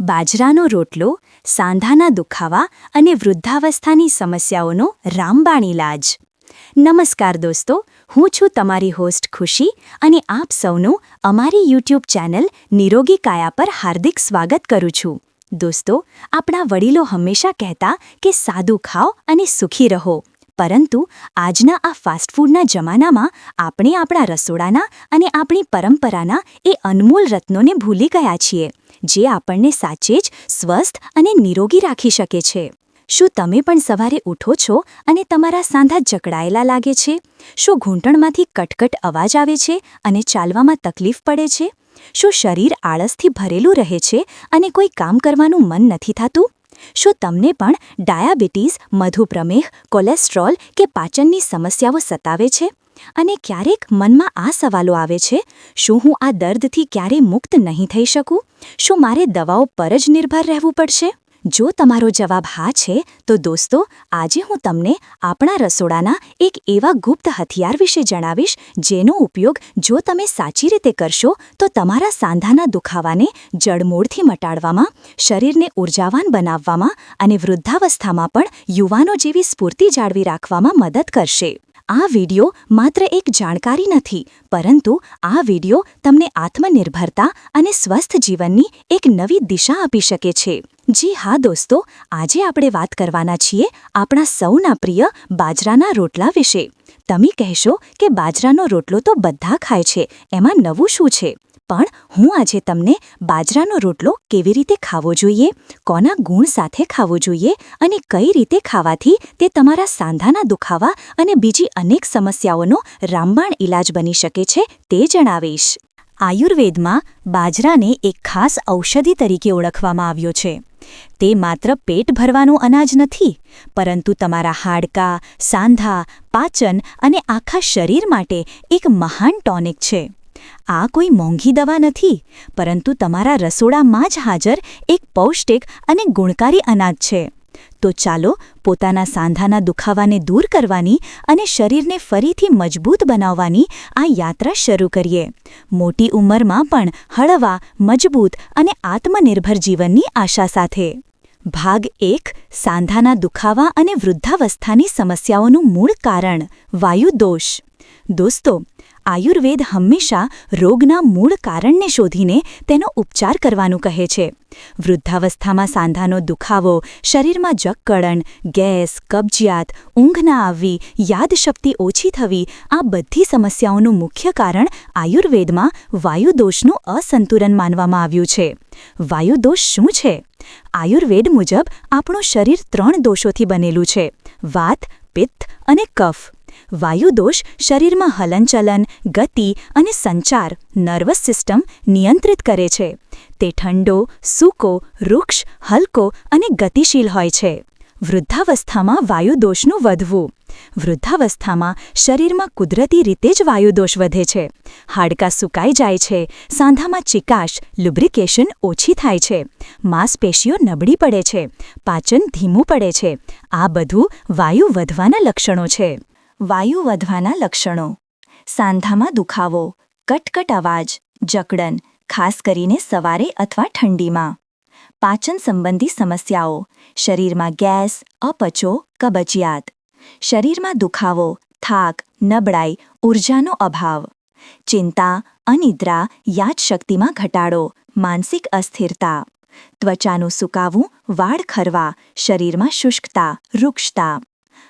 બાજરાનો રોટલો, સાંધાના દુખાવા અને વૃદ્ધાવસ્થાની સમસ્યાઓનો રામબાણ ઇલાજ નમસ્કાર દોસ્તો, હું છું તમારી હોસ્ટ ખુશી અને આપ સૌનું અમારી યુટ્યુબ ચેનલ નિરોગી કાયા પર હાર્દિક સ્વાગત કરું છું. દોસ્તો, આપણા વડીલો હંમેશા કહેતા કે સાદું ખાઓ અને સુખી રહો. પરંતુ આજના આ ફાસ્ટફૂડના જમાનામાં આપણે આપણા રસોડાના અને આપણી પરંપરાના એ અનમોલ રત્નોને ભૂલી ગયા છીએ. જે આપણને સાચે જ સ્વસ્થ અને નિરોગી રાખી શકે છે. શું તમે પણ સવારે ઉઠો છો અને તમારા સાંધા જકડાયેલા લાગે છે? શું ઘૂંટણમાંથી કટકટ અવાજ આવે છે અને ચાલવામાં તકલીફ પડે છે? શું શરીર આળસથી ભરેલું રહે છે અને કોઈ કામ કરવાનું મન નથી થતું? શું તમને પણ ડાયાબિટીસ, મધુપ્રમેહ, કોલેસ્ટ્રોલ કે પાચનની સમસ્યાઓ સતાવે છે? અને ક્યારેક મનમાં આ સવાલો આવે છે, શું હું આ દર્દથી ક્યારે મુક્ત નહીં થઈ શકું? શું મારે દવાઓ પર જ નિર્ભર રહેવું પડશે? જો તમારો જવાબ હા છે, તો દોસ્તો, આજે હું તમને આપણા રસોડાના એક એવા ગુપ્ત હથિયાર વિશે જણાવીશ, જેનો ઉપયોગ જો તમે સાચી રીતે કરશો, તો તમારા સાંધાના દુખાવાને જડમૂળથી મટાડવામાં, શરીરને ઉર્જાવાન બનાવવામાં અને વૃદ્ધાવસ્થામાં પણ યુવાનો જેવી સ્ફૂર્તિ જાળવી રાખવામાં મદદ કરશે. આ વિડિયો માત્ર એક જાણકારી નથી, પરંતુ આ વિડિયો તમને આત્મનિર્ભરતા અને સ્વસ્થ જીવનની એક નવી દિશા આપી શકે છે. જી હા, દોસ્તો, આજે આપણે વાત કરવાના છીએ આપણા સૌના પ્રિય બાજરાના રોટલા વિશે. તમે કહેશો કે બાજરાનો રોટલો તો બધા ખાય છે, એમાં નવું શું છે? પણ હું આજે તમને બાજરાનો રોટલો કેવી રીતે ખાવો જોઈએ, કોના ગુણ સાથે ખાવો જોઈએ અને કઈ રીતે ખાવાથી તે તમારા સાંધાના દુખાવા અને બીજી અનેક સમસ્યાઓનો રામબાણ ઇલાજ બની શકે છે તે જણાવીશ. આયુર્વેદમાં બાજરાને એક ખાસ ઔષધિ તરીકે ઓળખવામાં આવ્યો છે. તે માત્ર પેટ ભરવાનું અનાજ નથી, પરંતુ તમારા હાડકાં, સાંધા, પાચન અને આખા શરીર માટે એક મહાન ટોનિક છે. આ કોઈ મોંઘી દવા નથી, પરંતુ તમારા રસોડામાં જ હાજર એક પૌષ્ટિક અને ગુણકારી અનાજ છે. તો ચાલો પોતાના સાંધાના દુખાવાને દૂર કરવાની અને શરીરને ફરીથી મજબૂત બનાવવાની આ યાત્રા શરૂ કરીએ. મોટી ઉંમરમાં પણ હળવા, મજબૂત અને આત્મનિર્ભર જીવનની આશા સાથે. ભાગ એક, સાંધાના દુખાવા અને વૃદ્ધાવસ્થાની સમસ્યાઓનું મૂળ કારણ, વાયુદોષ. દોસ્તો આયુર્વેદ હંમેશા રોગના મૂળ કારણને શોધીને તેનો ઉપચાર કરવાનું કહે છે. વૃદ્ધાવસ્થામાં સાંધાનો દુખાવો, શરીરમાં જકકળણ ગેસ, કબજિયાત ઊંઘ ના આવવી, યાદશક્તિ ઓછી થવી, આ બધી સમસ્યાઓનું મુખ્ય કારણ આયુર્વેદમાં વાયુદોષનું અસંતુલન માનવામાં આવ્યું છે. વાયુદોષ શું છે? આયુર્વેદ મુજબ આપણું શરીર ત્રણ દોષોથી બનેલું છે. વાત, પિત્ત અને કફ. વાયુદોષ શરીરમાં હલનચલન, ગતિ અને સંચાર, નર્વસ સિસ્ટમ નિયંત્રિત કરે છે. તે ઠંડો, સૂકો વૃક્ષ હલકો અને ગતિશીલ હોય છે. વૃદ્ધાવસ્થામાં વાયુદોષનું વધવું. વૃદ્ધાવસ્થામાં શરીરમાં કુદરતી રીતે જ વાયુદોષ વધે છે. હાડકાં સુકાઈ જાય છે. સાંધામાં ચિકાશ, લુબ્રિકેશન ઓછી થાય છે. માંસપેશીઓ નબળી પડે છે. પાચન ધીમું પડે છે. આ બધું વાયુ વધવાના લક્ષણો છે. વાયુ વધવાના લક્ષણો. સાંધામાં દુખાવો, કટકટ અવાજ, જકડન, ખાસ કરીને સવારે અથવા ઠંડીમાં. પાચન સંબંધી સમસ્યાઓ, શરીરમાં ગેસ, અપચો, કબજિયાત. શરીરમાં દુખાવો, થાક, નબળાઈ ઊર્જાનો અભાવ. ચિંતા, અનિદ્રા, યાદશક્તિમાં ઘટાડો, માનસિક અસ્થિરતા. ત્વચાનું સુકાવું, વાળ ખરવા, શરીરમાં શુષ્કતા વૃક્ષતા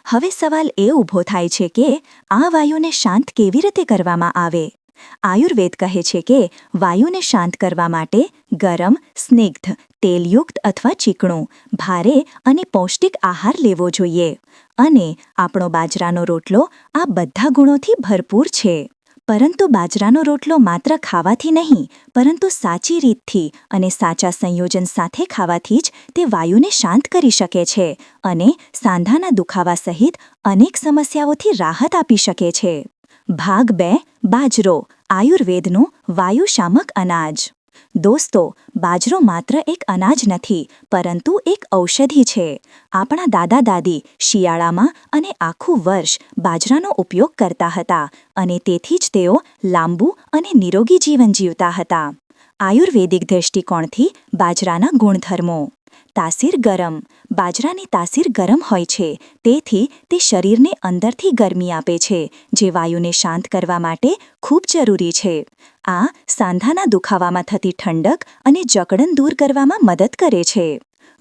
હવે સવાલ એ ઊભો થાય છે કે આ વાયુને શાંત કેવી રીતે કરવામાં આવે? આયુર્વેદ કહે છે કે વાયુને શાંત કરવા માટે ગરમ, સ્નિગ્ધ, તેલયુક્ત અથવા ચીકણું, ભારે અને પૌષ્ટિક આહાર લેવો જોઈએ. અને આપણો બાજરાનો રોટલો આ બધા ગુણોથી ભરપૂર છે. પરંતુ બાજરાનો રોટલો માત્ર ખાવાથી નહીં, પરંતુ સાચી રીતથી અને સાચા સંયોજન સાથે ખાવાથી જ તે વાયુને શાંત કરી શકે છે અને સાંધાના દુખાવા સહિત અનેક સમસ્યાઓથી રાહત આપી શકે છે. ભાગ બે, બાજરો, આયુર્વેદનું વાયુશામક અનાજ. દોસ્તો, બાજરો માત્ર એક અનાજ નથી, પરંતુ એક ઔષધિ છે. આપણા દાદા દાદી શિયાળામાં અને આખું વર્ષ બાજરાનો ઉપયોગ કરતા હતા અને તેથી જ તેઓ લાંબુ અને નિરોગી જીવન જીવતા હતા. આયુર્વેદિક દ્રષ્ટિકોણથી બાજરાના ગુણધર્મો તાસીર ગરમ. બાજરાની તાસીર ગરમ હોય છે, તેથી તે શરીરને અંદરથી ગરમી આપે છે, જે વાયુને શાંત કરવા માટે ખૂબ જરૂરી છે. આ સાંધાના દુખાવામાં થતી ઠંડક અને જકડન દૂર કરવામાં મદદ કરે છે.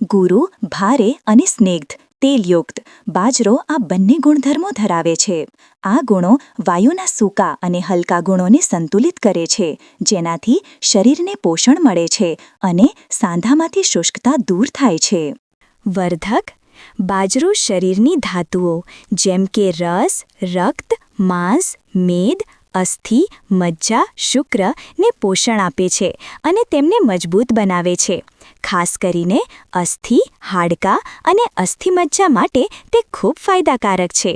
ગુરુ ભારે અને સ્નિગ્ધ તેલયુક્ત બાજરો આ બંને ગુણધર્મો ધરાવે છે. આ ગુણો વાયુના સૂકા અને હલકા ગુણોને સંતુલિત કરે છે, જેનાથી શરીરને પોષણ મળે છે અને સાંધામાંથી શુષ્કતા દૂર થાય છે. વર્ધક બાજરો શરીરની ધાતુઓ, જેમ કે રસ, રક્ત, માંસ, મેદ, અસ્થિ, મજ્જા, શુક્ર ને પોષણ આપે છે અને તેમને મજબૂત બનાવે છે. ખાસ કરીને અસ્થિ, હાડકાં અને અસ્થિમજ્જા માટે તે ખૂબ ફાયદાકારક છે.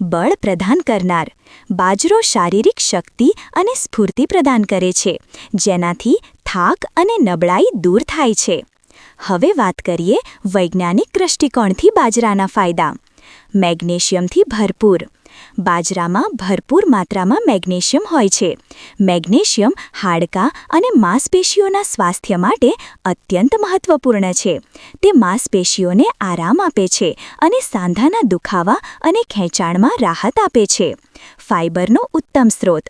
બળ પ્રદાન કરનાર બાજરો શારીરિક શક્તિ અને સ્ફૂર્તિ પ્રદાન કરે છે, જેનાથી થાક અને નબળાઈ દૂર થાય છે. હવે વાત કરીએ વૈજ્ઞાનિક દૃષ્ટિકોણથી બાજરાના ફાયદા. મેગ્નેશિયમથી ભરપૂર. બાજરામાં ભરપૂર માત્રામાં મેગ્નેશિયમ હોય છે. મેગ્નેશિયમ હાડકાં અને માંસપેશીઓના સ્વાસ્થ્ય માટે અત્યંત મહત્વપૂર્ણ છે. તે માંસપેશીઓને આરામ આપે છે અને સાંધાના દુખાવા અને ખેંચાણમાં રાહત આપે છે. ફાઇબરનો ઉત્તમ સ્ત્રોત.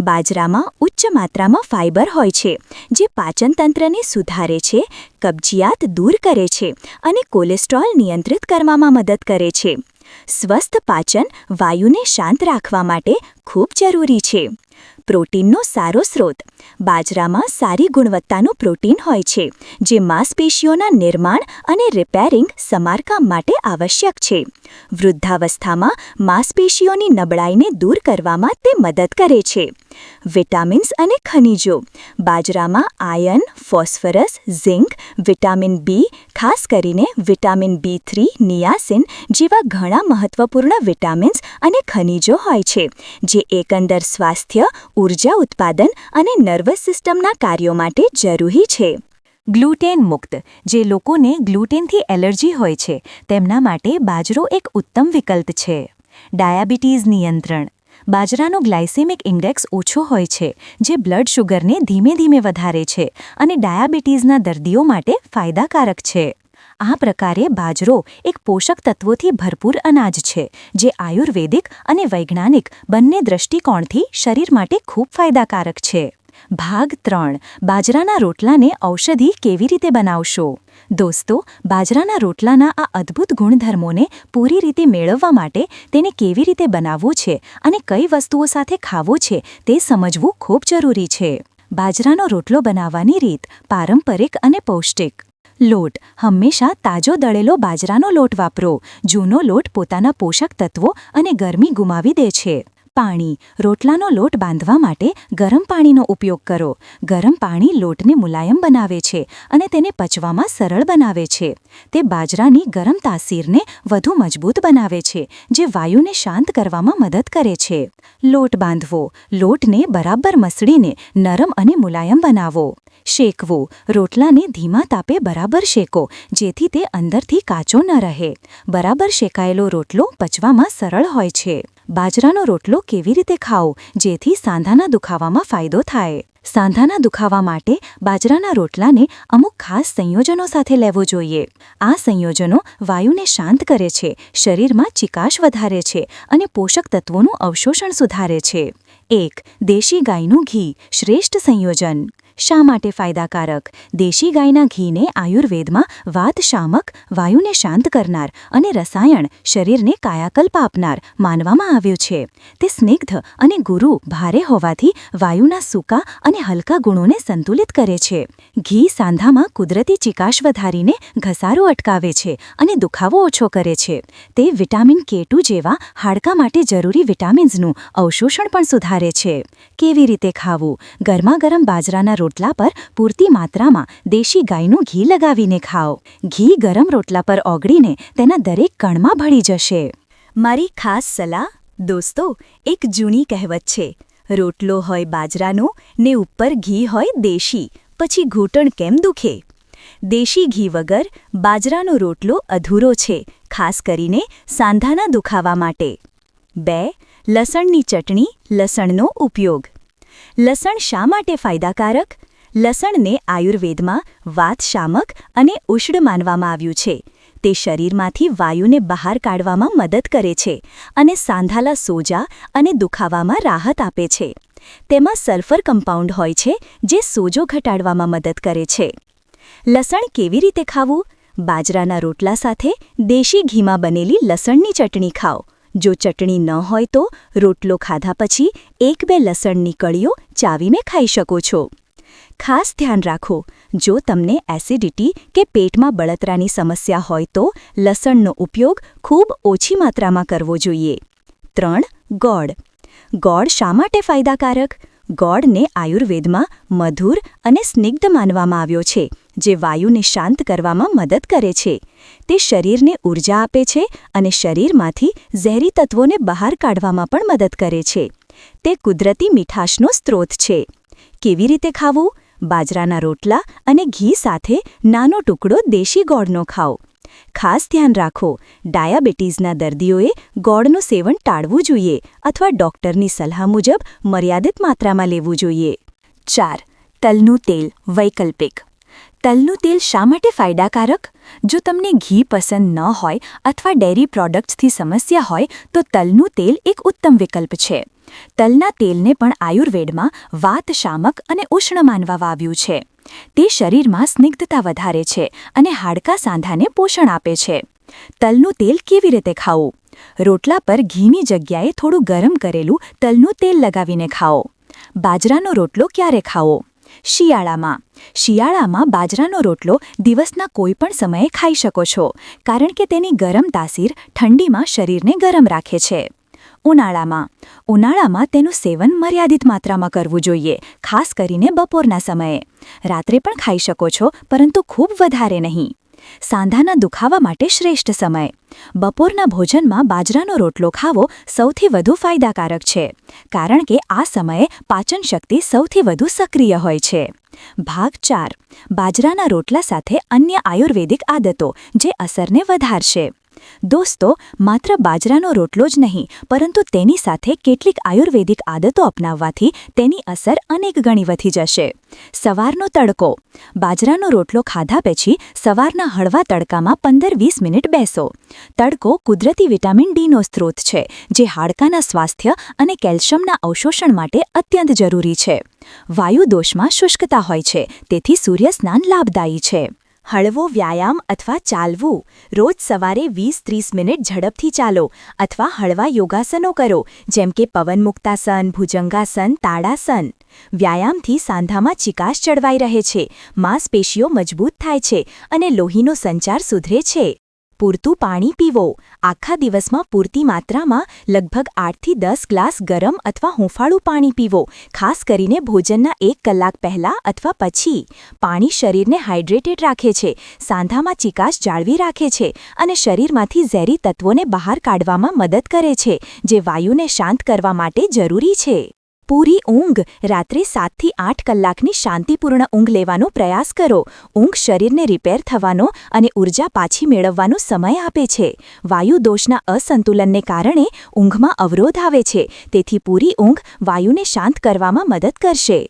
બાજરામાં ઉચ્ચ માત્રામાં ફાઇબર હોય છે, જે પાચનતંત્રને સુધારે છે, કબજિયાત દૂર કરે છે અને કોલેસ્ટ્રોલ નિયંત્રિત કરવામાં મદદ કરે છે. સ્વસ્થ પાચન વાયુને શાંત રાખવા માટે ખૂબ જરૂરી છે. પ્રોટીનનો સારો સ્રોત. બાજરામાં સારી ગુણવત્તાનું પ્રોટીન હોય છે, જે માંસપેશીઓના નિર્માણ અને રિપેરિંગ સમારકામ માટે આવશ્યક છે. વૃદ્ધાવસ્થામાં માંસપેશીઓની નબળાઈને દૂર કરવામાં તે મદદ કરે છે. વિટામિન્સ અને ખનિજો. બાજરામાં iron phosphorus, zinc, vitamin B, ખાસ કરીને વિટામિન બી થ્રી, નિયાસિન જેવા ઘણા મહત્વપૂર્ણ વિટામિન્સ અને ખનિજો હોય છે, જે એકંદર સ્વાસ્થ્ય, ઊર્જા ઉત્પાદન અને નર્વસ સિસ્ટમના કાર્યો માટે જરૂરી છે. ગ્લુટેન મુક્ત, જે લોકોને ગ્લુટેનથી એલર્જી હોય છે, તેમના માટે બાજરો એક ઉત્તમ વિકલ્પ છે. ડાયાબિટીઝ નિયંત્રણ બાજરાનો ગ્લાયસેમિક ઇન્ડેક્સ ઓછો હોય છે, જે બ્લડ શુગરને ધીમે ધીમે વધારે છે અને ડાયાબિટીઝના દર્દીઓ માટે ફાયદાકારક છે. આ પ્રકારે બાજરો એક પોષક તત્વોથી ભરપૂર અનાજ છે, જે આયુર્વેદિક અને વૈજ્ઞાનિક બંને દૃષ્ટિકોણથી શરીર માટે ખૂબ ફાયદાકારક છે. ભાગ ત્રણ, બાજરાના રોટલાને ઔષધિ કેવી રીતે બનાવશો? દોસ્તો, બાજરાના રોટલાના આ અદ્ભુત ગુણધર્મોને પૂરી રીતે મેળવવા માટે તેને કેવી રીતે બનાવવો છે અને કઈ વસ્તુઓ સાથે ખાવો છે તે સમજવું ખૂબ જરૂરી છે. બાજરાનો રોટલો બનાવવાની રીત પારંપરિક અને પૌષ્ટિક. લોટ, હંમેશા તાજો દળેલો બાજરાનો લોટ વાપરો, જૂનો લોટ પોતાના પોષક તત્વો અને ગરમી ગુમાવી દે છે. પાણી. રોટલાનો લોટ બાંધવા માટે ગરમ પાણીનો ઉપયોગ કરો. ગરમ પાણી લોટને મુલાયમ બનાવે છે અને તેને પચવામાં સરળ બનાવે છે. તે બાજરાની ગરમ તાસીરને વધુ મજબૂત બનાવે છે, જે વાયુને શાંત કરવામાં મદદ કરે છે. લોટ બાંધવો. લોટને બરાબર મસળીને નરમ અને મુલાયમ બનાવો. શેકવો. રોટલાને ધીમા તાપે બરાબર શેકો, જેથી તે અંદરથી કાચો ન રહે. બરાબર શેકાયેલો રોટલો પચવામાં સરળ હોય છે. બાજરાનો રોટલો કેવી રીતે ખાઓ, જેથી સાંધાના દુખાવામાં ફાયદો થાય. સાંધાના દુખાવા માટે બાજરાના રોટલાને અમુક ખાસ સંયોજનો સાથે લેવો જોઈએ. આ સંયોજનો વાયુને શાંત કરે છે, શરીરમાં ચિકાશ વધારે છે અને પોષક તત્વોનું અવશોષણ સુધારે છે. એક, દેશી ગાયનું ઘી, શ્રેષ્ઠ સંયોજન. શા માટે ફાયદાકારક? દેશી ગાયના ઘીને આયુર્વેદમાં વાત શામક, વાયુને શાંત કરનાર અને રસાયણ શરીરને કાયાકલ્પ આપનાર માનવામાં આવ્યું છે. તે સ્નિગ્ધ અને ગુરુ ભારે હોવાથી વાયુના સૂકા અને હલકા ગુણોને સંતુલિત કરે છે. ઘી સાંધામાં કુદરતી ચિકાશ વધારીને ઘસારો અટકાવે છે અને દુખાવો ઓછો કરે છે. તે વિટામિન કે જેવા હાડકા માટે જરૂરી વિટામિન્સનું અવશોષણ પણ સુધારે છે. કેવી રીતે ખાવું? ગરમા ગરમ બાજરાના રોટલા પર પૂરતી માત્રામાં દેશી ગાયનું ઘી લગાવીને ખાઓ. ઘી ગરમ રોટલા પર ઓગળીને તેના દરેક કણમાં ભળી જશે. મારી ખાસ સલાહ, દોસ્તો, એક જૂની કહેવત છે, રોટલો હોય બાજરાનો, ને ઉપર ઘી હોય દેશી, પછી ઘૂંટણ કેમ દુખે? દેશી ઘી વગર બાજરાનો રોટલો અધૂરો છે, ખાસ કરીને સાંધાના દુખાવા માટે. બે, લસણની ચટણી, લસણનો ઉપયોગ. લસણ શા માટે ફાયદાકારક? લસણને આયુર્વેદમાં વાતશામક અને ઉષ્ણ માનવામાં આવ્યું છે. તે શરીરમાંથી વાયુને બહાર કાઢવામાં મદદ કરે છે અને સાંધાલા સોજા અને દુખાવામાં રાહત આપે છે. તેમાં સલ્ફર કમ્પાઉન્ડ હોય છે જે સોજો ઘટાડવામાં મદદ કરે છે. લસણ કેવી રીતે ખાવું? બાજરાના રોટલા સાથે દેશી ઘીમાં બનેલી લસણની ચટણી ખાઓ. જો ચટણી ન હોય તો રોટલો ખાધા પછી એક બે લસણની કળીઓ ચાવીને ખાઈ શકો છો. ખાસ ધ્યાન રાખો, જો તમને એસિડિટી કે પેટમાં બળતરાની સમસ્યા હોય તો લસણનો ઉપયોગ ખૂબ ઓછી માત્રામાં કરવો જોઈએ. ત્રણ, ગોળ. ગોળ શા માટે ફાયદાકારક? ગોળને આયુર્વેદમાં મધુર અને સ્નિગ્ધ માનવામાં આવ્યો છે, જે વાયુને શાંત કરવામાં મદદ કરે છે. તે શરીરને ઊર્જા આપે છે અને શરીરમાંથી ઝેરી તત્વોને બહાર કાઢવામાં પણ મદદ કરે છે. તે કુદરતી મીઠાશનો સ્ત્રોત છે. કેવી રીતે ખાવું? બાજરાના રોટલા અને ઘી સાથે નાનો ટુકડો દેશી ગોળનો ખાઓ. ખાસ ધ્યાન રાખો. ડાયાબિટીસના દર્દીઓએ ગોળનું સેવન ટાળવું જોઈએ અથવા ડોક્ટરની સલાહ મુજબ મર્યાદિત માત્રામાં લેવું જોઈએ. ચાર, તલનું તેલ વૈકલ્પિક. તલનું તેલ શા માટે ફાયદાકારક? જો તમને ઘી પસંદ ન હોય અથવા ડેરી પ્રોડક્ટ્સથી સમસ્યા હોય, તો તલનું તેલ એક ઉત્તમ વિકલ્પ છે. તલના તેલને પણ આયુર્વેદમાં વાત શામક અને ઉષ્ણ માનવામાં આવ્યું છે. તે શરીરમાં સ્નિગ્ધતા વધારે છે અને હાડકા સાંધાને પોષણ આપે છે. તલનું તેલ કેવી રીતે ખાવું? રોટલા પર ઘીની જગ્યાએ થોડું ગરમ કરેલું તલનું તેલ લગાવીને ખાઓ. બાજરાનો રોટલો ક્યારે ખાવો? શિયાળામાં. શિયાળામાં બાજરાનો રોટલો દિવસના કોઈપણ સમયે ખાઈ શકો છો, કારણ કે તેની ગરમ તાસીર ઠંડીમાં શરીરને ગરમ રાખે છે. ઉનાળામાં. ઉનાળામાં તેનું સેવન મર્યાદિત માત્રામાં કરવું જોઈએ, ખાસ કરીને બપોરના સમયે. રાત્રે પણ ખાઈ શકો છો, પરંતુ ખૂબ વધારે નહીં. સાંધાના દુખાવા માટે શ્રેષ્ઠ સમય. બપોરના ભોજનમાં બાજરાનો રોટલો ખાવો સૌથી વધુ ફાયદાકારક છે, કારણ કે આ સમયે પાચન શક્તિ સૌથી વધુ સક્રિય હોય છે. ભાગ ચાર. બાજરાના રોટલા સાથે અન્ય આયુર્વેદિક આદતો, જે અસરને વધારશે. દોસ્તો, માત્ર બાજરાનો રોટલો જ નહીં, પરંતુ તેની સાથે કેટલીક આયુર્વેદિક આદતો અપનાવવાથી તેની અસર અનેક ગણી વધી જશે. સવારનો તડકો. બાજરાનો રોટલો ખાધા પછી સવારના હળવા તડકામાં પંદર વીસ મિનિટ બેસો. તડકો કુદરતી વિટામિન ડીનો સ્ત્રોત છે, જે હાડકાના સ્વાસ્થ્ય અને કેલ્શિયમના અવશોષણ માટે અત્યંત જરૂરી છે. વાયુદોષમાં શુષ્કતા હોય છે, તેથી સૂર્યસ્નાન લાભદાયી છે. હળવો વ્યાયામ અથવા ચાલવું. રોજ સવારે વીસ ત્રીસ મિનિટ ઝડપથી ચાલો અથવા હળવા યોગાસનો કરો, જેમ કે પવન મુક્તાસન, ભુજંગાસન તાડાસન વ્યાયામથી સાંધામાં ચિકાશ ચડવાઈ રહે છે, માંસપેશીઓ મજબૂત થાય છે અને લોહીનો સંચાર સુધરે છે. પૂરતું પાણી પીવો. આખા દિવસમાં પૂરતી માત્રામાં લગભગ આઠથી દસ ગ્લાસ ગરમ અથવા હુંફાળું પાણી પીવો. ખાસ કરીને ભોજનના એક કલાક પહેલાં અથવા પછી. પાણી શરીરને હાઇડ્રેટેડ રાખે છે, સાંધામાં ચિકાશ જાળવી રાખે છે અને શરીરમાંથી ઝેરી તત્વોને બહાર કાઢવામાં મદદ કરે છે, જે વાયુને શાંત કરવા માટે જરૂરી છે. પૂરી ઊંઘ. રાત્રે સાતથી આઠ કલાકની શાંતિપૂર્ણ ઊંઘ લેવાનો પ્રયાસ કરો. ઊંઘ શરીરને રિપેર થવાનો અને ઊર્જા પાછી મેળવવાનો સમય આપે છે. વાયુ દોષના અસંતુલનને કારણે ઊંઘમાં અવરોધ આવે છે. તેથી પૂરી ઊંઘ વાયુને શાંત કરવામાં મદદ કરશે.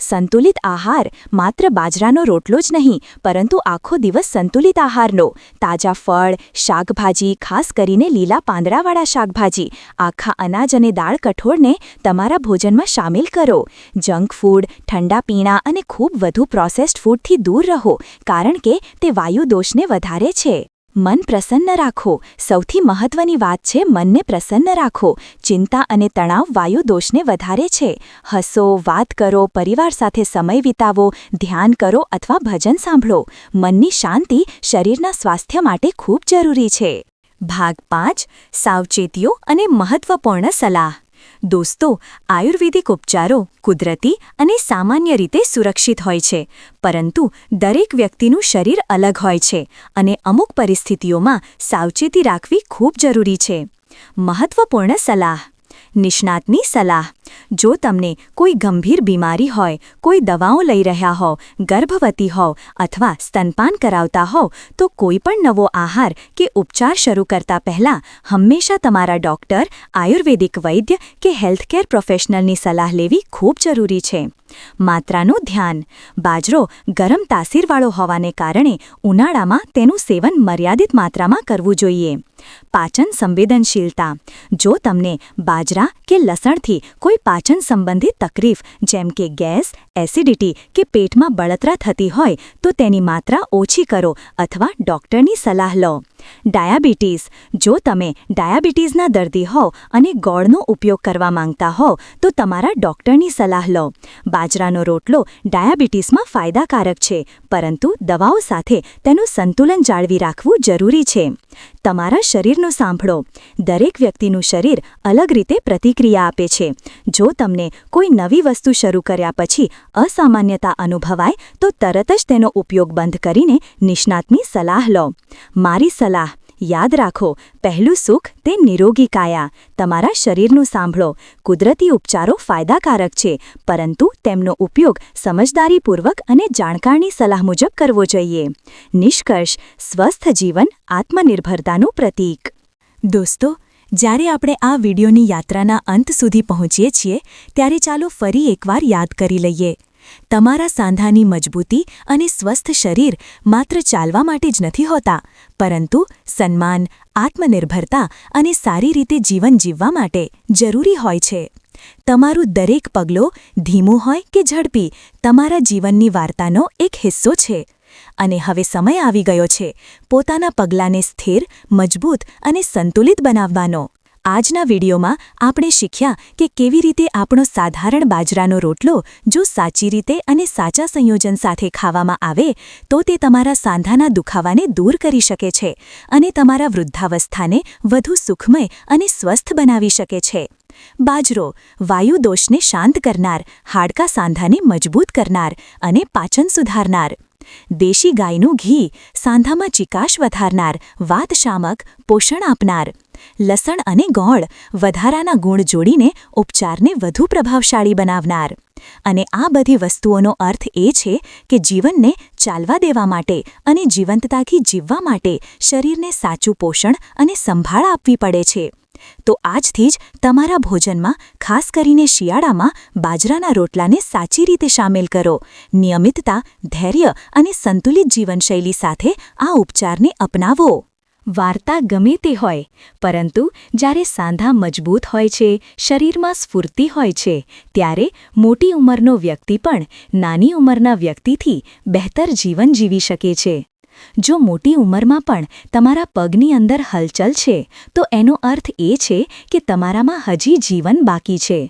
સંતુલિત આહાર માત્ર બાજરાનો રોટલો જ નહીં, પરંતુ આખો દિવસ સંતુલિત આહારનો. તાજા ફળ, શાકભાજી, ખાસ કરીને લીલા પાંદડાવાળા શાકભાજી, આખા અનાજ અને દાળ કઠોળને તમારા ભોજનમાં સામેલ કરો. જંક ફૂડ, ઠંડા પીણા અને ખૂબ વધુ પ્રોસેસ્ડ ફૂડથી દૂર રહો, કારણ કે તે વાયુ દોષને વધારે છે. મન પ્રસન્ન રાખો. સૌથી મહત્વની વાત છે, મનને પ્રસન્ન રાખો. ચિંતા અને તણાવ વાયુ દોષને વધારે છે. હસો, વાત કરો, પરિવાર સાથે સમય વિતાવો, ધ્યાન કરો અથવા ભજન સાંભળો. મનની શાંતિ શરીરના સ્વાસ્થ્ય માટે ખૂબ જરૂરી છે. ભાગ પાંચ, સાવચેતીઓ અને મહત્વપૂર્ણ સલાહ. દોસ્તો, આયુર્વેદિક ઉપચારો કુદરતી અને સામાન્ય રીતે સુરક્ષિત હોય છે, પરંતુ દરેક વ્યક્તિનું શરીર અલગ હોય છે અને અમુક પરિસ્થિતિઓમાં સાવચેતી રાખવી ખૂબ જરૂરી છે. મહત્વપૂર્ણ સલાહ, નિષ્ણાતની સલાહ. જો તમને કોઈ ગંભીર બીમારી હોય, કોઈ દવાઓ લઈ રહ્યા હોવ, ગર્ભવતી હોવ અથવા સ્તનપાન કરાવતા હોવ, તો કોઈ પણ નવો આહાર કે ઉપચાર શરૂ કરતા પહેલાં હંમેશા તમારા ડૉક્ટર, આયુર્વેદિક વૈદ્ય કે હેલ્થકેર પ્રોફેશનલની સલાહ લેવી ખૂબ જરૂરી છે. માત્રાનું ધ્યાન. બાજરો ગરમ તાસીરવાળો હોવાને કારણે ઉનાળામાં તેનું સેવન મર્યાદિત માત્રામાં કરવું જોઈએ. પાચન સંવેદનશીલતા. જો તમને બાજરા કે લસણથી કોઈ પાચન સંબંધિત તકલીફ, જેમ કે ગેસ એસિડિટી કે પેટમાં બળતરા થતી હોય તો તેની માત્રા ઓછી કરો અથવા ડૉક્ટરની સલાહ લો. ડાયાબિટીસ. જો તમે ડાયાબિટીસના દર્દી હો અને ગોળનો ઉપયોગ કરવા માંગતા હો તો તમારા ડૉક્ટરની સલાહ લો. બાજરાનો રોટલો ડાયાબિટીસમાં ફાયદાકારક છે, પરંતુ દવાઓ સાથે તેનું સંતુલન જાળવી રાખવું જરૂરી છે. તમારા શરીરનું સાંભળો. દરેક વ્યક્તિનું શરીર અલગ રીતે પ્રતિક્રિયા આપે છે. જો તમને કોઈ નવી વસ્તુ શરૂ કર્યા પછી અસામાન્યતા અનુભવાય, તો તરત જ તેનો ઉપયોગ બંધ કરીને નિષ્ણાતની સલાહ લો. મારી સલાહ યાદ રાખો, પહેલું સુખ તે નિરોગી કાયા. તમારા શરીરનું સાંભળો. કુદરતી ઉપચારો ફાયદાકારક છે, પરંતુ તેમનો ઉપયોગ સમજદારીપૂર્વક અને જાણકારની સલાહ મુજબ કરવો જોઈએ. નિષ્કર્ષ, સ્વસ્થ જીવન આત્મનિર્ભરતાનું પ્રતીક. દોસ્તો, જ્યારે આપણે આ વિડીયોની યાત્રાના અંત સુધી પહોંચીએ છીએ, ત્યારે ચાલો ફરી એકવાર યાદ કરી લઈએ. તમારા સાંધાની મજબૂતી અને સ્વસ્થ શરીર માત્ર ચાલવા માટે જ નથી હોતા, પરંતુ સન્માન, આત્મનિર્ભરતા અને સારી રીતે જીવન જીવવા માટે જરૂરી હોય છે. તમારું દરેક પગલું ધીમું હોય કે ઝડપી તમારા જીવનની વાર્તાનો એક હિસ્સો છે. અને હવે સમય આવી ગયો છે પોતાના પગલાંને સ્થિર, મજબૂત અને સંતુલિત બનાવવાનો. આજના વિડીયોમાં આપણે શીખ્યા કે કેવી રીતે આપણો સાધારણ બાજરાનો રોટલો જો સાચી રીતે અને સાચા સંયોજન સાથે ખાવામાં આવે, તો તે તમારા સાંધાના દુખાવાને દૂર કરી શકે છે અને તમારા વૃદ્ધાવસ્થાને વધુ સુખમય અને સ્વસ્થ બનાવી શકે છે. બાજરો, વાયુ દોષને શાંત કરનાર, હાડકા સાંધાને મજબૂત કરનાર અને પાચન સુધારનાર. દેશી ગાયનું ઘી સાંધામાં ચિકાશ વધારનાર વાતશામક પોષણ આપનાર. લસણ અને ગોળ વધારાના ગુણ જોડીને ઉપચારને વધુ પ્રભાવશાળી બનાવનાર. અને આ બધી વસ્તુઓનો અર્થ એ છે કે જીવનને ચાલવા દેવા માટે અને જીવંતતાથી જીવવા માટે શરીરને સાચું પોષણ અને સંભાળ આપવી પડે છે. તો આજથી જ તમારા ભોજનમાં, ખાસ કરીને શિયાળામાં, બાજરાના રોટલાને સાચી રીતે સામેલ કરો. નિયમિતતા, ધૈર્ય અને સંતુલિત જીવનશૈલી સાથે આ ઉપચારને અપનાવો. વાર્તા ગમે તે હોય, પરંતુ જ્યારે સાંધા મજબૂત હોય છે, શરીરમાં સ્ફૂર્તિ હોય છે, ત્યારે મોટી ઉંમરનો વ્યક્તિ પણ નાની ઉંમરના વ્યક્તિથી બહેતર જીવન જીવી શકે છે. જો મોટી ઉંમરમાં પણ તમારા પગની અંદર હલચલ છે, તો એનો અર્થ એ છે કે તમારામાં હજી જીવન બાકી છે.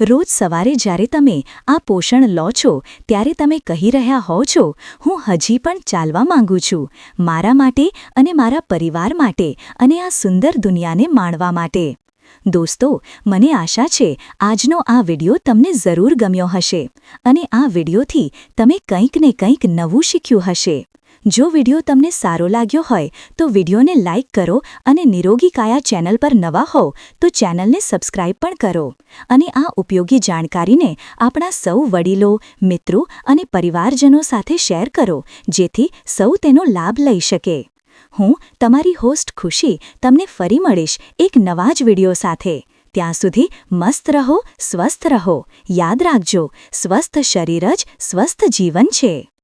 રોજ સવારે જ્યારે તમે આ પોષણ લો છો, ત્યારે તમે કહી રહ્યા હો છો, હું હજી પણ ચાલવા માંગુ છું, મારા માટે અને મારા પરિવાર માટે અને આ સુંદર દુનિયાને માણવા માટે. દોસ્તો, મને આશા છે, આજનો આ વિડિયો તમને જરૂર ગમ્યો હશે અને આ વિડિયોથી તમે કંઈક ને કંઈક નવું શીખ્યું હશે. જો વિડિયો તમને સારો લાગ્યો હોય, તો વિડિયોને લાઇક કરો અને નિરોગી કાયા ચેનલ પર નવા હોવ, તો ચેનલને સબસ્ક્રાઇબ પણ કરો. અને આ ઉપયોગી જાણકારીને આપણા સૌ વડીલો, મિત્રો અને પરિવારજનો સાથે શેર કરો, જેથી સૌ તેનો લાભ લઈ શકે. હું તમારી હોસ્ટ ખુશી તમને ફરી મળીશ એક નવા જ વિડિયો સાથે. ત્યાં સુધી મસ્ત રહો, સ્વસ્થ રહો. યાદ રાખજો, સ્વસ્થ શરીર જ સ્વસ્થ જીવન છે.